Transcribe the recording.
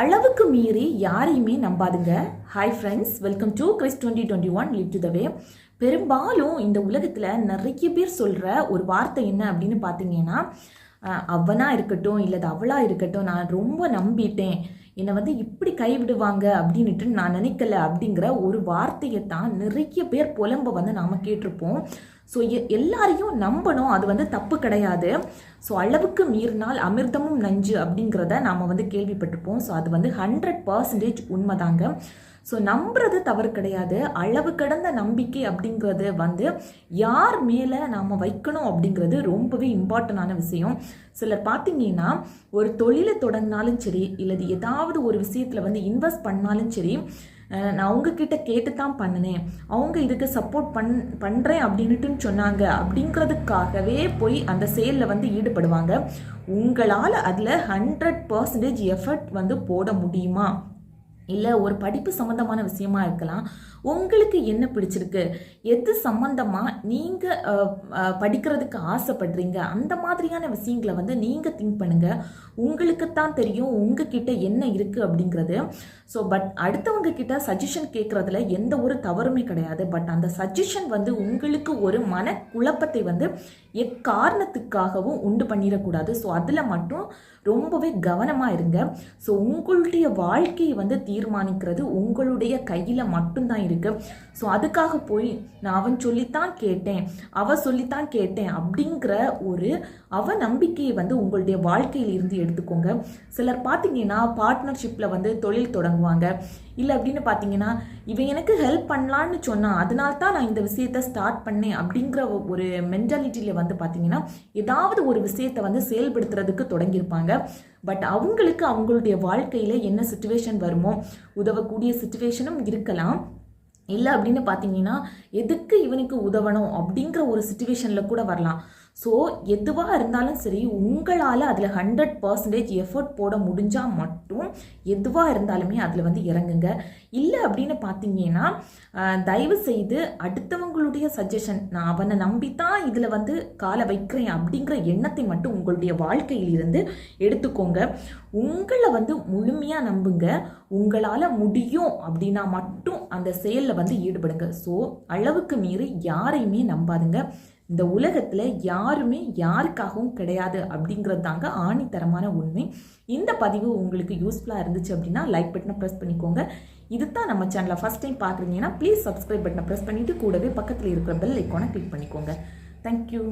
அளவுக்கு மீறி யாரையுமே நம்பாதுங்க. Hi friends welcome to Chris twenty twenty one live to the way பெரும்பாலும் இந்த உலகத்தில் நிறைய பேர் சொல்கிற ஒரு வார்த்தை என்ன அப்படின்னு பார்த்தீங்கன்னா அவனாக இருக்கட்டும் இல்லை அவளாக இருக்கட்டும் நான் ரொம்ப நம்பிட்டேன். என்னை வந்து இப்படி கைவிடுவாங்க அப்படின்னுட்டு நான் நினைக்கல அப்படிங்கிற ஒரு வார்த்தையை தான் நிறைய பேர் புலம்ப வந்து நாம் கேட்டிருப்போம். ஸோ எல்லாரையும் நம்பணும். அது வந்து தப்பு கிடையாது. ஸோ அளவுக்கு மீறினால் அமிர்தமும் நஞ்சு அப்படிங்கிறத நாம் வந்து கேள்விப்பட்டிருப்போம். ஸோ அது வந்து ஹண்ட்ரட் பர்சன்டேஜ் உண்மைதாங்க. ஸோ நம்புறது தவறு கிடையாது. அளவு கடந்த நம்பிக்கை அப்படிங்கிறது வந்து யார் மேலே நாம் வைக்கணும் அப்படிங்கிறது ரொம்பவே இம்பார்ட்டண்டான விஷயம். சிலர் பார்த்தீங்கன்னா ஒரு தொழிலை தொடங்கினாலும் சரி இல்லது ஏதாவது ஒரு விஷயத்தில் வந்து இன்வெஸ்ட் பண்ணாலும் சரி நான் அவங்கக்கிட்ட கேட்டு தான் பண்ணினேன். அவங்க இதுக்கு சப்போர்ட் பண் பண்ணுறேன் அப்படின்னுட்டு சொன்னாங்க. அப்படிங்கிறதுக்காகவே போய் அந்த சேலில் வந்து ஈடுபடுவாங்க. உங்களால் அதில் ஹண்ட்ரட் பர்சன்டேஜ் எஃபர்ட் வந்து போட முடியுமா? இல்லை ஒரு படிப்பு சம்மந்தமான விஷயமா இருக்கலாம். உங்களுக்கு என்ன பிடிச்சிருக்கு? எது சம்மந்தமாக நீங்கள் படிக்கிறதுக்கு ஆசைப்படுறீங்க? அந்த மாதிரியான விஷயங்களை வந்து நீங்கள் திங்க் பண்ணுங்கள் உங்களுக்கு தான் தெரியும் உங்ககிட்ட என்ன இருக்குது அப்படிங்கிறது. ஸோ பட் அடுத்தவங்க கிட்ட சஜஷன் கேட்குறதுல எந்த ஒரு தவறுமே கிடையாது. பட் அந்த சஜஷன் வந்து உங்களுக்கு ஒரு மன குழப்பத்தை வந்து எக்காரணத்துக்காகவும் உண்டு பண்ணிடக்கூடாது. ஸோ அதில் மட்டும் ரொம்பவே கவனமாக இருங்க. ஸோ உங்களுடைய வாழ்க்கையை வந்து தீர்மானிக்கிறது உங்களுடைய கையில் மட்டும்தான் இருக்கு. ஸோ அதுக்காக போய் நான் அவன் சொல்லித்தான் கேட்டேன். அவ சொல்லித்தான் கேட்டேன் அப்படிங்கிற ஒரு அவ நம்பிக்கையை வந்து உங்களுடைய வாழ்க்கையில் இருந்து எடுத்துக்கோங்க. சிலர் பார்த்தீங்கன்னா பார்ட்னர்ஷிப்பில் வந்து தொழில் தொடங்குவாங்க. இல்லை அப்படின்னு பார்த்தீங்கன்னா இவன் எனக்கு ஹெல்ப் பண்ணலான்னு சொன்னான் அதனால தான் நான் இந்த விஷயத்த ஸ்டார்ட் பண்ணேன் அப்படிங்கிற ஒரு மென்டாலிட்டியில் வந்து பார்த்தீங்கன்னா ஏதாவது ஒரு விஷயத்தை வந்து செயல்படுத்துறதுக்கு தொடங்கியிருப்பாங்க. பட் அவங்களுக்கு அவங்களுடைய வாழ்க்கையில் என்ன சுச்சுவேஷன் வருமோ உதவக்கூடிய சுச்சுவேஷனும் இருக்கலாம். இல்லை அப்படின்னு பார்த்தீங்கன்னா எதுக்கு இவனுக்கு உதவணும் அப்படிங்கிற ஒரு சுச்சுவேஷனில் கூட வரலாம். ஸோ எதுவாக இருந்தாலும் சரி உங்களால் அதில் ஹண்ட்ரட் பர்சன்டேஜ் எஃபர்ட் போட முடிஞ்சால் மட்டும் எதுவாக இருந்தாலுமே அதில் வந்து இறங்குங்க. இல்லை அப்படின்னு பார்த்தீங்கன்னா தயவு செய்து அடுத்தவங்களுடைய சஜஷன் நான் அவனை நம்பித்தான் இதில் வந்து காலை வைக்கிறேன் அப்படிங்கிற எண்ணத்தை மட்டும் உங்களுடைய வாழ்க்கையிலிருந்து எடுத்துக்கோங்க. உங்களை வந்து முழுமையாக நம்புங்க. உங்களால் முடியும் அப்படின்னா மட்டும் அந்த செயலில் வந்து ஈடுபடுங்க. ஸோ அளவுக்கு மீறி யாரையுமே நம்பாதுங்க. இந்த உலகத்தில் யாருமே யாருக்காகவும் கிடையாது அப்படிங்கிறது தாங்க ஆணித்தரமான உண்மை. இந்த பதிவு உங்களுக்கு யூஸ்ஃபுல்லாக இருந்துச்சு அப்படின்னா லைக் பட்டனை ப்ரெஸ் பண்ணிக்கோங்க. இது தான் நம்ம சேனலை ஃபஸ்ட் டைம் பார்க்குறீங்கன்னா ப்ளீஸ் சப்ஸ்கிரைப் பட்டனை ப்ரெஸ் பண்ணிவிட்டு கூடவே பக்கத்தில் இருக்கிற பெல் ஐக்கானை கிளிக் பண்ணிக்கோங்க. தேங்க்யூ